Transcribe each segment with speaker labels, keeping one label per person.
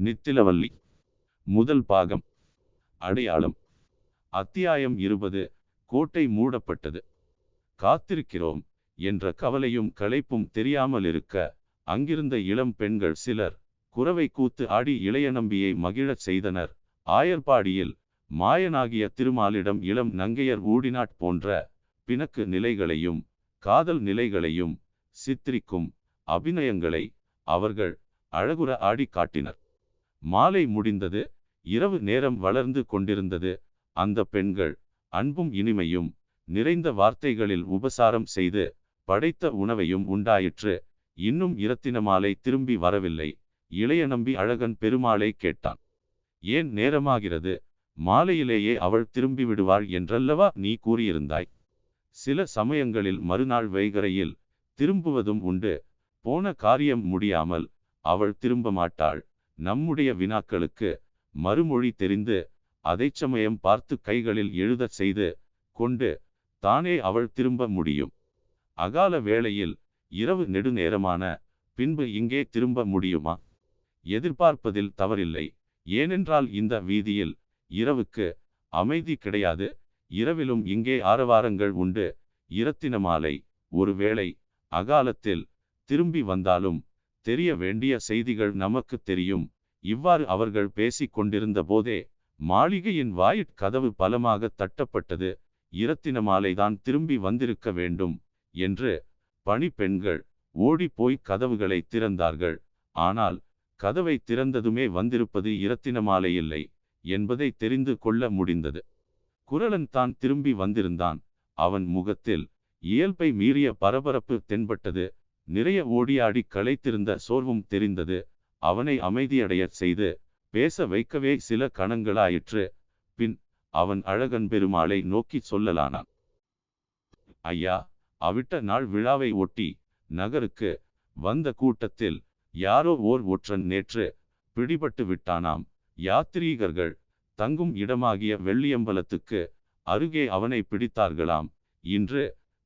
Speaker 1: நித்திலவல்லி. முதல் பாகம். அடையாளம். அத்தியாயம் இருபது. கோட்டை மூடப்பட்டது. காத்திருக்கிறோம் என்ற கவலையும் களைப்பும் தெரியாமல் இருக்க அங்கிருந்த இளம் பெண்கள் சிலர் குறவை கூத்து ஆடி இளைய நம்பியை மகிழச் செய்தனர். ஆயர்பாடியில் மாயனாகிய திருமாலிடம் இளம் நங்கையர் ஊடினாட் போன்ற பிணக்கு நிலைகளையும் காதல் நிலைகளையும் சித்திரிக்கும் அபிநயங்களை அவர்கள் அழகுற ஆடி காட்டினர். மாலை முடிந்தது இரவு நேரம் வளர்ந்து கொண்டிருந்தது. அந்த பெண்கள் அன்பும் இனிமையும் நிறைந்த வார்த்தைகளில் உபசாரம் செய்து படைத்த உணவையும் உண்டாயிற்று. இன்னும் இரத்தினமாலை திரும்பி வரவில்லை. இளைய நம்பி அழகன் பெருமாளை கேட்டான். ஏன் நேரமாகிறது? மாலையிலேயே அவள் திரும்பி விடுவாள் என்றல்லவா நீ கூறியிருந்தாய்? சில சமயங்களில் மறுநாள் வைகரையில் திரும்புவதும் உண்டு. போன காரியம் முடியாமல் அவள் திரும்ப மாட்டாள். நம்முடைய வினாக்களுக்கு மறுமொழி தெரிந்து அதை சமயம் பார்த்து கைகளில் எழுதச் செய்து கொண்டு தானே அவள் திரும்ப முடியும். அகால வேளையில் இரவு நெடுநேரமான பின்பு இங்கே திரும்ப முடியுமா? எதிர்பார்ப்பதில் தவறில்லை. ஏனென்றால் இந்த வீதியில் இரவுக்கு அமைதி கிடையாது. இரவிலும் இங்கே ஆரவாரங்கள் உண்டு. இரத்தின மாலை ஒருவேளை அகாலத்தில் திரும்பி வந்தாலும் தெரிய வேண்டிய செய்திகள் நமக்கு தெரியும். இவ்வாறு அவர்கள் பேசிக் கொண்டிருந்த போதே மாளிகையின் வாயிற் கதவு பலமாக தட்டப்பட்டது. இரத்தின மாலைதான் திரும்பி வந்திருக்க வேண்டும் என்று பணிப்பெண்கள் ஓடிப்போய் கதவுகளை திறந்தார்கள். ஆனால் கதவை திறந்ததுமே வந்திருப்பது இரத்தின மாலை இல்லை என்பதை தெரிந்து கொள்ள முடிந்தது. குரலன் தான் திரும்பி வந்திருந்தான். அவன் முகத்தில் இயல்பை மீறிய பரபரப்பு தென்பட்டது. நிறைய ஓடியாடி களைத்திருந்த சோர்வும் தெரிந்தது. அவனை அமைதியடையச் செய்து பேச வைக்கவே சில கணங்களாயிற்று பின் அவன் அழகன் பெருமாளை நோக்கி சொல்லலானான். ஐயா அவிட்ட நாள் விழாவை ஒட்டி நகருக்கு வந்த கூட்டத்தில் யாரோ ஓர் ஒற்றன் நேற்று பிடிபட்டு விட்டானாம். யாத்ரீகர்கள் தங்கும் இடமாகிய வெள்ளியம்பலத்துக்கு அருகே அவனை பிடித்தார்களாம். இன்று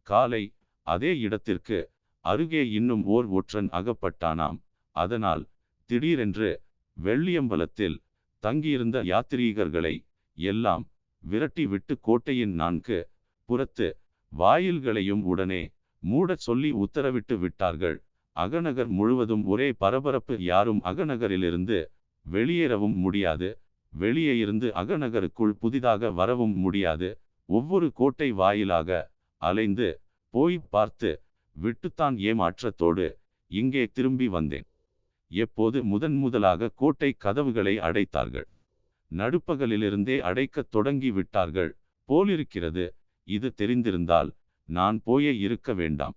Speaker 1: காலை அதே இடத்திற்கு அருகே இன்னும் ஓர் ஒற்றன் அகப்பட்டானாம். அதனால் திடீரென்று வெள்ளியம்பலத்தில் தங்கியிருந்த யாத்திரீகர்களை எல்லாம் விரட்டி விட்டு கோட்டையின் நான்கு புறத்து வாயில்களையும் உடனே மூடச் சொல்லி உத்தரவிட்டு விட்டார்கள். அகநகர் முழுவதும் ஒரே பரபரப்பு. யாரும் அகநகரிலிருந்து வெளியேறவும் முடியாது. வெளியே இருந்து அகநகருக்குள் புதிதாக வரவும் முடியாது. ஒவ்வொரு கோட்டை வாயிலாக அலைந்து போய் பார்த்து விட்டுத்தான் ஏமாற்றத்தோடு இங்கே திரும்பி வந்தேன். எப்போது முதன் முதலாக கோட்டை கதவுகளை அடைத்தார்கள். நடுப்பகலிலிருந்தே அடைக்கத் தொடங்கி விட்டார்கள். போலிருக்கிறது இது தெரிந்திருந்தால் நான் போயே இருக்க வேண்டாம்.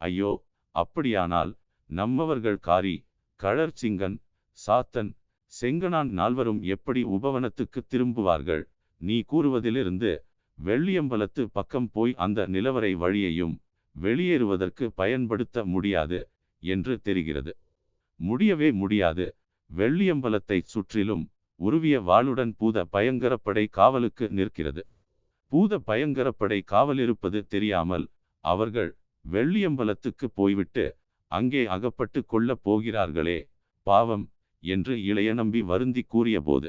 Speaker 1: ஐயோ அப்படியானால் நம்மவர்கள் காரி கழற் சிங்கன் சாத்தன் செங்கனான் நால்வரும் எப்படி உபவனத்துக்கு திரும்புவார்கள்? நீ கூறுவதிலிருந்து வெள்ளியம்பலத்து பக்கம் போய் அந்த நிலவரை வழியையும் வெளியேறுவதற்கு பயன்படுத்த முடியாது என்று தெரிகிறது. முடியவே முடியாது. வெள்ளியம்பலத்தை சுற்றிலும் உருவிய வாளுடன் பூத பயங்கரப்படை காவலுக்கு நிற்கிறது. பூத பயங்கரப்படை காவலிருப்பது தெரியாமல் அவர்கள் வெள்ளியம்பலத்துக்கு போய்விட்டு அங்கே அகப்பட்டு கொள்ளப் போகிறார்களே பாவம் என்று இளைய நம்பி வருந்தி கூறியபோது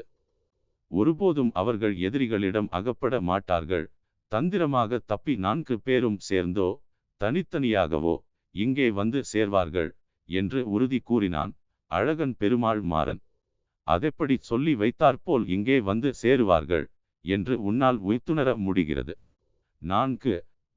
Speaker 1: ஒருபோதும் அவர்கள் எதிரிகளிடம் அகப்பட மாட்டார்கள். தந்திரமாக தப்பி நான்கு பேரும் சேர்ந்தோ தனித்தனியாகவோ இங்கே வந்து சேர்வார்கள் என்று உறுதி கூறினான் அழகன் பெருமாள் மாறன். அதெப்படி சொல்லி வைத்தாற்போல் இங்கே வந்து சேருவார்கள் என்று உன்னால் உய்த்துணர முடிகிறது. நான்கு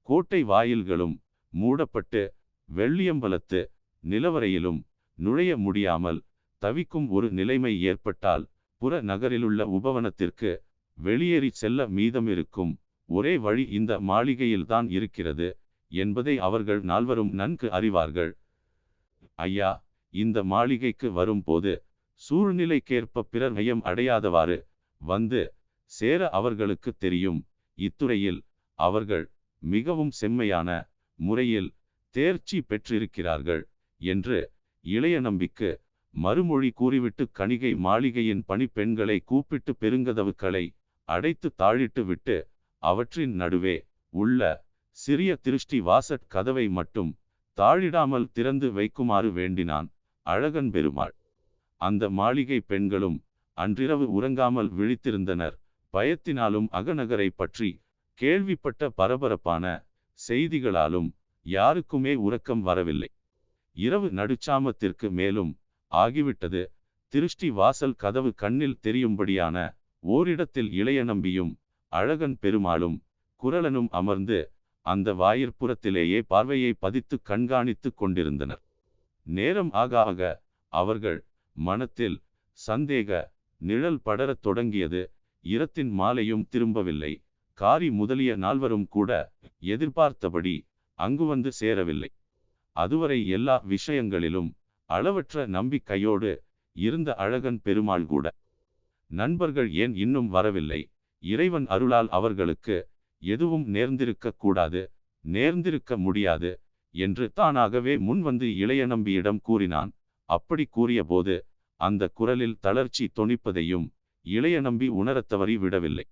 Speaker 1: கோட்டை வாயில்களும் மூடப்பட்டு வெள்ளியம்பலத்து நிலவரையிலும் நுழைய முடியாமல் தவிக்கும் ஒரு நிலைமை ஏற்பட்டால் புற நகரிலுள்ள உபவனத்திற்கு வெளியேறி செல்ல மீதமிருக்கும் ஒரே வழி இந்த மாளிகையில்தான் இருக்கிறது. என்பதை அவர்கள் நால்வரும் நன்கு அறிவார்கள். ஐயா இந்த மாளிகைக்கு வரும்போது சூழ்நிலைக்கேற்ப பிறர் மையம் அடையாதவாறு வந்து சேர அவர்களுக்கு தெரியும். இத்துறையில் அவர்கள் மிகவும் செம்மையான முறையில் தேர்ச்சி பெற்றிருக்கிறார்கள் என்று இளைய நம்பிக்கு மறுமொழி கூறிவிட்டு கணிகை மாளிகையின் பணிப்பெண்களை கூப்பிட்டு பெருங்கதவுக்களை அடைத்து தாழிட்டு விட்டு அவற்றின் நடுவே உள்ள சிறிய திருஷ்டி வாசற் கதவை மட்டும் தாழிடாமல் திறந்து வைக்குமாறு வேண்டினான் அழகன் பெருமாள். அந்த மாளிகை பெண்களும் அன்றிரவு உறங்காமல் விழித்திருந்தனர். பயத்தினாலும் அகநகரை பற்றி கேள்விப்பட்ட பரபரப்பான செய்திகளாலும் யாருக்குமே உறக்கம் வரவில்லை. இரவு நடுச்சாமத்திற்கு மேலும் ஆகிவிட்டது. திருஷ்டி வாசல் கதவு கண்ணில் தெரியும்படியான ஓரிடத்தில் இளைய நம்பியும் அழகன் பெருமாளும் குரலனும் அமர்ந்து அந்த வாயிற்புறத்திலேயே பார்வையை பதித்து கண்காணித்து கொண்டிருந்தனர். நேரம் ஆக ஆக அவர்கள் மனத்தில் சந்தேக நிழல் படரத் தொடங்கியது. இரத்தின் மாலையும் திரும்பவில்லை. காரி முதலிய நால்வரும் கூட எதிர்பார்த்தபடி அங்கு வந்து சேரவில்லை. அதுவரை எல்லா விஷயங்களிலும் அளவற்ற நம்பிக்கையோடு இருந்த அழகன் பெருமாள் கூட. நண்பர்கள் ஏன் இன்னும் வரவில்லை? இறைவன் அருளால் அவர்களுக்கு எதுவும் நேர்ந்திருக்க கூடாது நேர்ந்திருக்க முடியாது என்று தானாகவே முன்வந்து இளைய நம்பியிடம் கூறினான். அப்படி கூறியபோது அந்த குரலில் தளர்ச்சி தொனிப்பதையும் இளைய நம்பி உணரத்தவறி விடவில்லை.